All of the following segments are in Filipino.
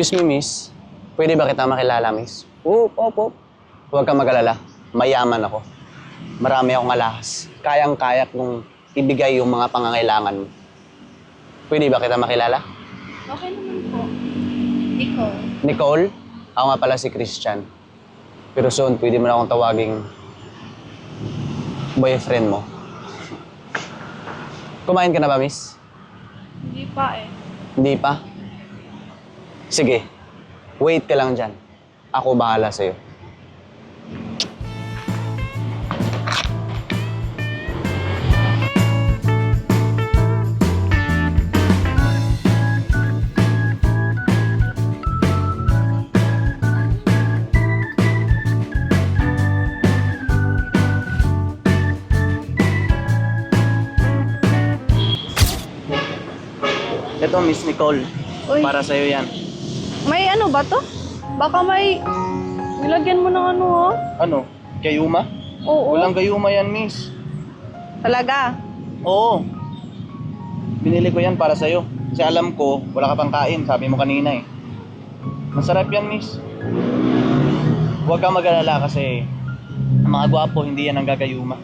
Excuse me, miss. Pwede ba kita makilala, miss? Oop, oop, oop. Huwag kang mag-alala. Mayaman ako. Marami akong alahas. Kayang-kaya kong ibigay yung mga pangangailangan mo. Pwede ba kita makilala? Okay naman po. Ikaw. Nicole, ako nga pala si Christian. Pero soon, pwede mo na akong tawaging boyfriend mo. Kumain ka na ba, miss? Hindi pa eh. Hindi pa? Sige, wait ka lang dyan. Ako bahala sa'yo. Ito, Miss Nicole. Uy. Para sa'yo yan. May ano ba to? Baka may... Nilagyan mo ng ano oh. Ano? Gayuma? Oo. Walang gayuma yan, Miss. Talaga. Oo. Binili ko yan para sa'yo. Kasi alam ko, wala ka pang kain. Sabi mo kanina eh. Masarap yan, Miss. Huwag kang mag-alala kasi ang mga gwapo, hindi yan ang gagayuma.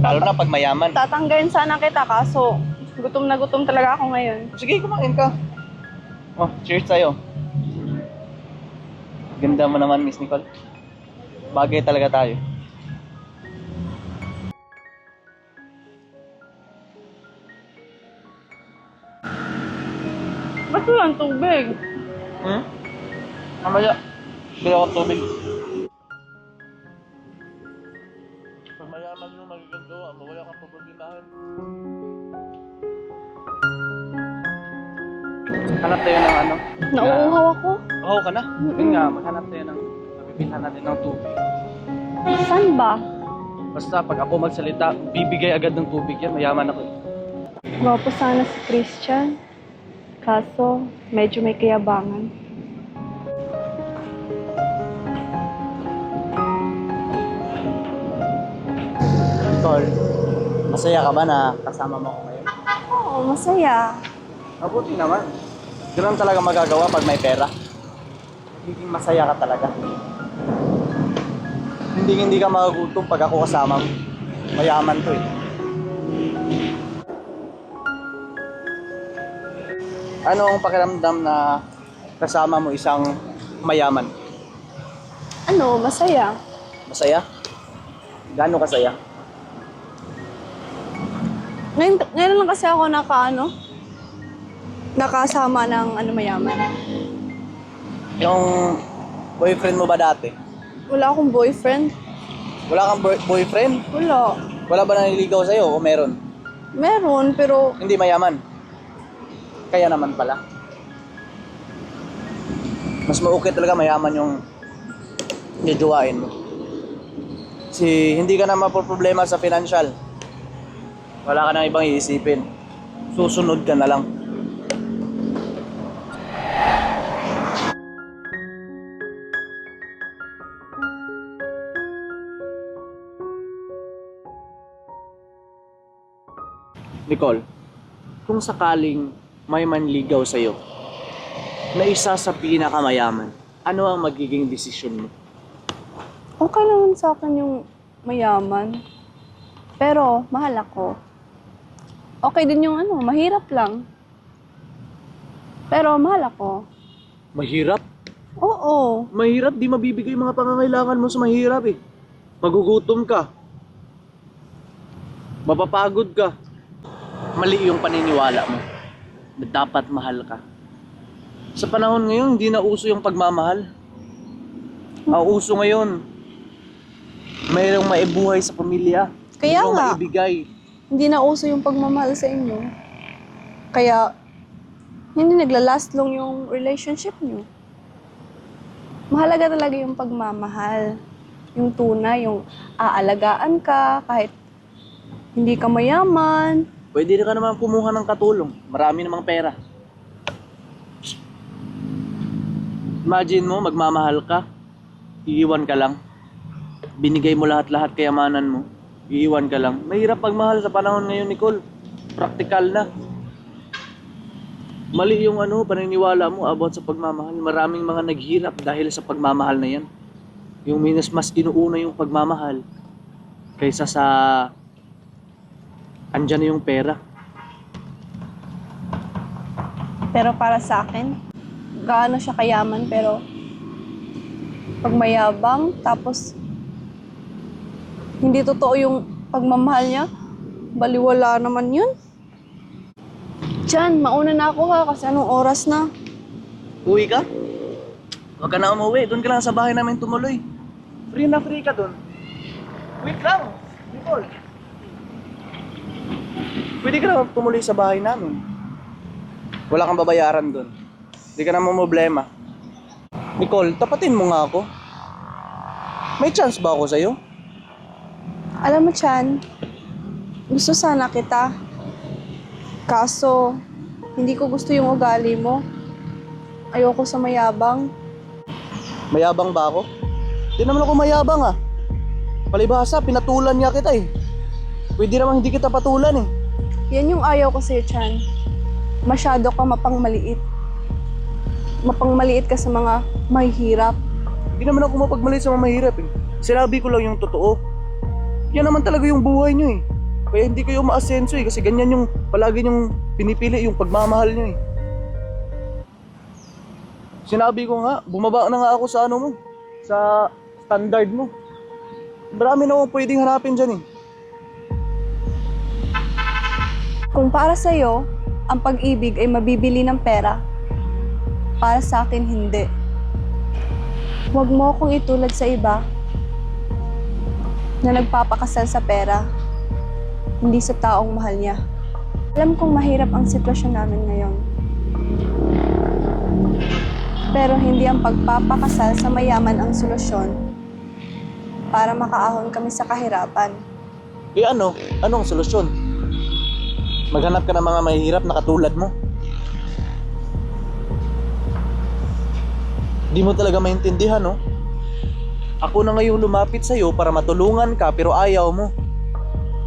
Lalo na pag mayaman. Tatanggayin sana kita kaso gutom na gutom talaga ako ngayon. Sige, kumain ka. Oh, cheers sa'yo. Ganda mo naman, Miss Nicole. Bagay talaga tayo. Ba't walang tubig? Hmm? Mamaya, bili ako tubig. Pag mayaman yung magiging gawa mo, wala kang problemahin. Hanap tayo ng ano? Nauuhaw ako. Oo ka na? Yun nga, maghanap tayo ng mabibilhan natin ng tubig. Saan ba? Basta pag ako magsalita, bibigay agad ng tubig yan. Mayaman ako. eh. Gwapo sana si Christian. Kaso, medyo may kayabangan. Nicole, masaya ka ba na kasama mo ako ngayon? Oo, masaya. Mabuti naman. Ganun talaga magagawa pag may pera. Magiging masaya ka talaga. Hindi hindi ka magugutom pag ako kasama mo. Mayaman to eh. Ano ang pakiramdam na kasama mo isang mayaman? Ano, masaya. Masaya? Gaano kasaya? Ngayon, ngayon lang kasi ako naka ano, nakasama ng ano mayaman. Yung boyfriend mo ba dati? Wala akong boyfriend. Wala kang boy- boyfriend? Wala. Wala ba naniligaw sa'yo o meron? Meron, pero Hindi mayaman. Kaya naman pala. Mas maukit talaga mayaman yung nijuwain mo. Si hindi ka na mapoproblema sa financial. Wala ka nang ibang iisipin. Susunod ka na lang. Nicole, kung sakaling may manligaw sa'yo na isa sa pinakamayaman, ano ang magiging desisyon mo? okay naman sa akin yung mayaman. Pero, mahal ako. Okay din yung ano, mahirap lang. Pero, mahal ako. Mahirap? Oo. Mahirap, di mabibigay mga pangangailangan mo sa mahirap eh. Magugutom ka. Mapapagod ka. Mali yung paniniwala mo dapat mahal ka. Sa panahon ngayon, hindi na uso yung pagmamahal. Ang uso ngayon, mayroong maibuhay sa pamilya. Kaya Mayroong nga. maibigay. Hindi na uso yung pagmamahal sa inyo. Kaya, hindi naglalast long yung relationship nyo. Mahalaga talaga yung pagmamahal. Yung tunay, yung aalagaan ka, kahit hindi ka mayaman. Pwede ka naman kumuha ng katulong. Marami namang pera. Imagine mo, magmamahal ka, iiwan ka lang. Binigay mo lahat-lahat kayamanan mo, iiwan ka lang. Mahirap pagmahal sa panahon ngayon, Nicole. Praktikal na. Mali yung ano, paniniwala mo about sa pagmamahal. Maraming mga naghirap dahil sa pagmamahal na yan. Yung minus mas inuuna yung pagmamahal kaysa sa andyan na yung pera. Pero para sa akin, gaano siya kayaman pero pag mayabang tapos hindi totoo yung pagmamahal niya, baliwala naman yun. Diyan, mauna na ako ha kasi anong oras na. Uwi ka? Huwag ka na umuwi. Doon ka lang sa bahay namin tumuloy. Free na free ka doon. Wait lang. Nicole. Pwede ka na tumuloy sa bahay namin. Wala kang babayaran doon. Hindi ka na problema. Nicole, tapatin mo nga ako. May chance ba ako sa'yo? Alam mo, Chan, gusto sana kita. Kaso, hindi ko gusto yung ugali mo. Ayoko sa mayabang. Mayabang ba ako? Di naman ako mayabang ah. Palibhasa, pinatulan niya kita eh. Pwede naman hindi kita patulan eh. Yan yung ayaw ko sa'yo, Chan. Masyado ka mapangmaliit. Mapangmaliit ka sa mga mahihirap. Hindi naman ako mapagmaliit sa mga mahirap eh. Sinabi ko lang yung totoo. Yan naman talaga yung buhay nyo eh. Kaya hindi kayo maasenso eh. Kasi ganyan yung palagi yung pinipili yung pagmamahal nyo eh. Sinabi ko nga, bumaba na nga ako sa ano mo. Sa standard mo. Marami na akong pwedeng hanapin dyan eh. Kung para sa'yo, ang pag-ibig ay mabibili ng pera, para sa akin hindi. Huwag mo akong itulad sa iba na nagpapakasal sa pera, hindi sa taong mahal niya. Alam kong mahirap ang sitwasyon namin ngayon. Pero hindi ang pagpapakasal sa mayaman ang solusyon para makaahon kami sa kahirapan. Eh ano? Anong solusyon? Maghanap ka ng mga mahihirap na katulad mo. Di mo talaga maintindihan, no? Ako na ngayong lumapit sa'yo para matulungan ka pero ayaw mo.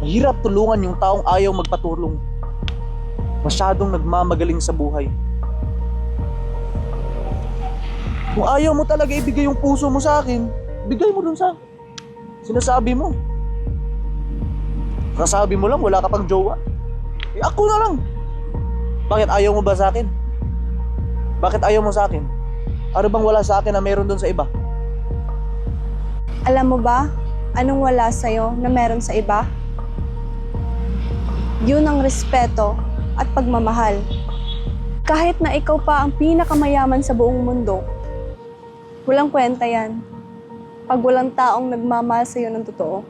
Mahirap tulungan yung taong ayaw magpatulong. Masyadong nagmamagaling sa buhay. Kung ayaw mo talaga ibigay yung puso mo sa akin, bigay mo dun sa sinasabi mo. Kasabi mo lang, wala ka pang jowa. Eh, ako na lang. Bakit ayaw mo ba sa akin? Bakit ayaw mo sa akin? Ano bang wala sa akin na meron doon sa iba? Alam mo ba, anong wala sa'yo na meron sa iba? Yun ang respeto at pagmamahal. Kahit na ikaw pa ang pinakamayaman sa buong mundo, walang kwenta yan pag walang taong nagmamahal sa'yo ng totoo.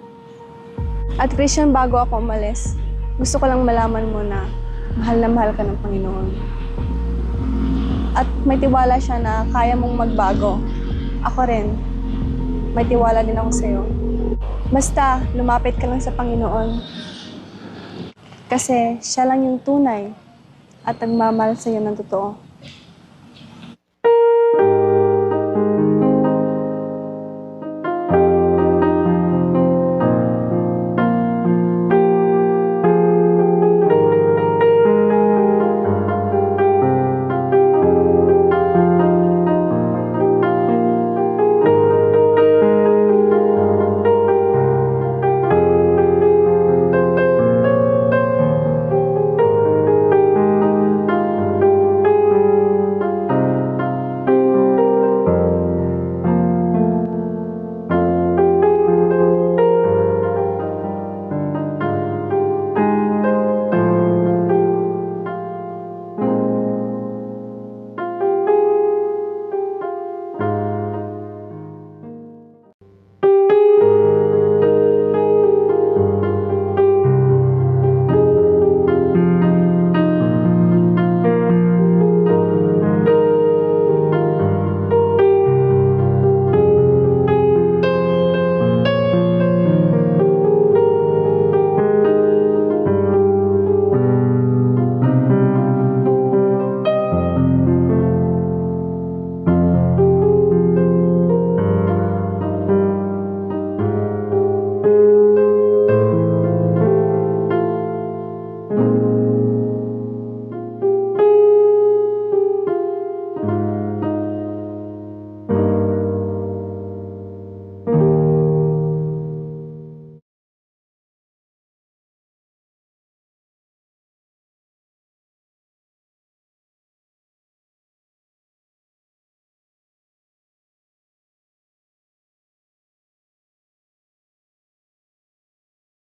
At Christian, bago ako umalis, gusto ko lang malaman mo na mahal na mahal ka ng Panginoon. At may tiwala siya na kaya mong magbago. Ako rin, may tiwala din ako sa'yo. Basta, lumapit ka lang sa Panginoon. Kasi siya lang yung tunay at nagmamahal sa'yo ng totoo.